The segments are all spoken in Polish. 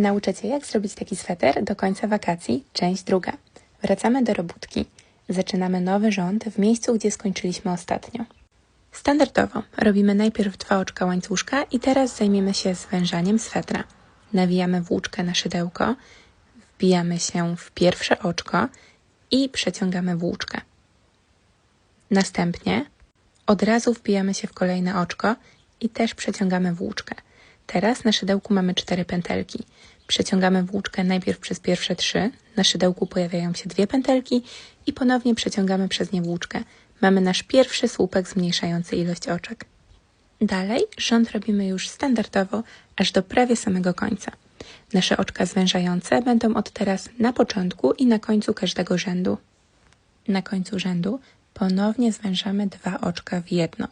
Nauczę Cię, jak zrobić taki sweter do końca wakacji, część druga. Wracamy do robótki. Zaczynamy nowy rząd w miejscu, gdzie skończyliśmy ostatnio. Standardowo robimy najpierw dwa oczka łańcuszka i teraz zajmiemy się zwężaniem swetra. Nawijamy włóczkę na szydełko, wbijamy się w pierwsze oczko i przeciągamy włóczkę. Następnie od razu wbijamy się w kolejne oczko i też przeciągamy włóczkę. Teraz na szydełku mamy cztery pętelki. Przeciągamy włóczkę najpierw przez pierwsze trzy, na szydełku pojawiają się dwie pętelki i ponownie przeciągamy przez nie włóczkę. Mamy nasz pierwszy słupek zmniejszający ilość oczek. Dalej rząd robimy już standardowo, aż do prawie samego końca. Nasze oczka zwężające będą od teraz na początku i na końcu każdego rzędu. Na końcu rzędu ponownie zwężamy dwa oczka w jedno,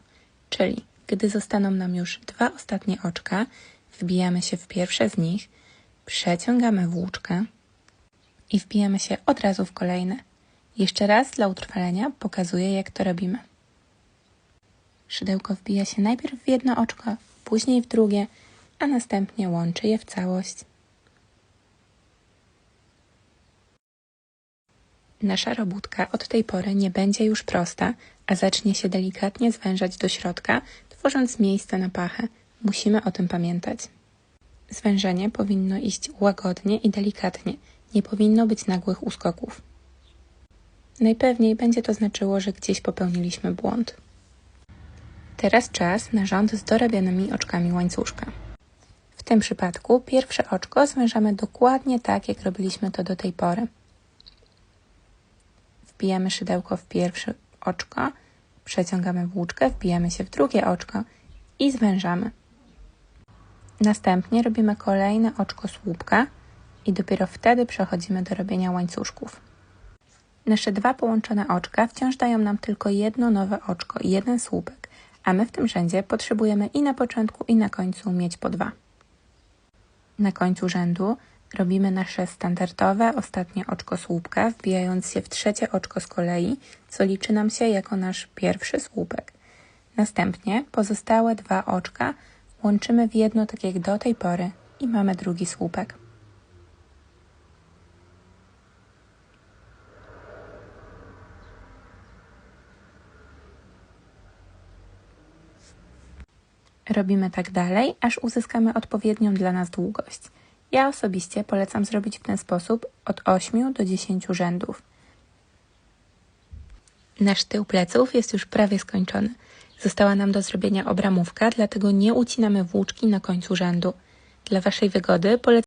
czyli gdy zostaną nam już dwa ostatnie oczka, wbijamy się w pierwsze z nich, przeciągamy włóczkę i wbijamy się od razu w kolejne. Jeszcze raz dla utrwalenia pokazuję, jak to robimy. Szydełko wbija się najpierw w jedno oczko, później w drugie, a następnie łączy je w całość. Nasza robótka od tej pory nie będzie już prosta, a zacznie się delikatnie zwężać do środka, tworząc miejsce na pachę. Musimy o tym pamiętać. Zwężenie powinno iść łagodnie i delikatnie, nie powinno być nagłych uskoków. Najpewniej będzie to znaczyło, że gdzieś popełniliśmy błąd. Teraz czas na rząd z dorabianymi oczkami łańcuszka. W tym przypadku pierwsze oczko zwężamy dokładnie tak, jak robiliśmy to do tej pory. Wbijamy szydełko w pierwsze oczko, przeciągamy włóczkę, wbijamy się w drugie oczko i zwężamy. Następnie robimy kolejne oczko słupka i dopiero wtedy przechodzimy do robienia łańcuszków. Nasze dwa połączone oczka wciąż dają nam tylko jedno nowe oczko i jeden słupek, a my w tym rzędzie potrzebujemy i na początku i na końcu mieć po dwa. Na końcu rzędu robimy nasze standardowe ostatnie oczko słupka, wbijając się w trzecie oczko z kolei, co liczy nam się jako nasz pierwszy słupek. Następnie pozostałe dwa oczka łączymy w jedno tak jak do tej pory i mamy drugi słupek. Robimy tak dalej, aż uzyskamy odpowiednią dla nas długość. Ja osobiście polecam zrobić w ten sposób od 8 do 10 rzędów. Nasz tył pleców jest już prawie skończony. Została nam do zrobienia obramówka, dlatego nie ucinamy włóczki na końcu rzędu. Dla Waszej wygody polecam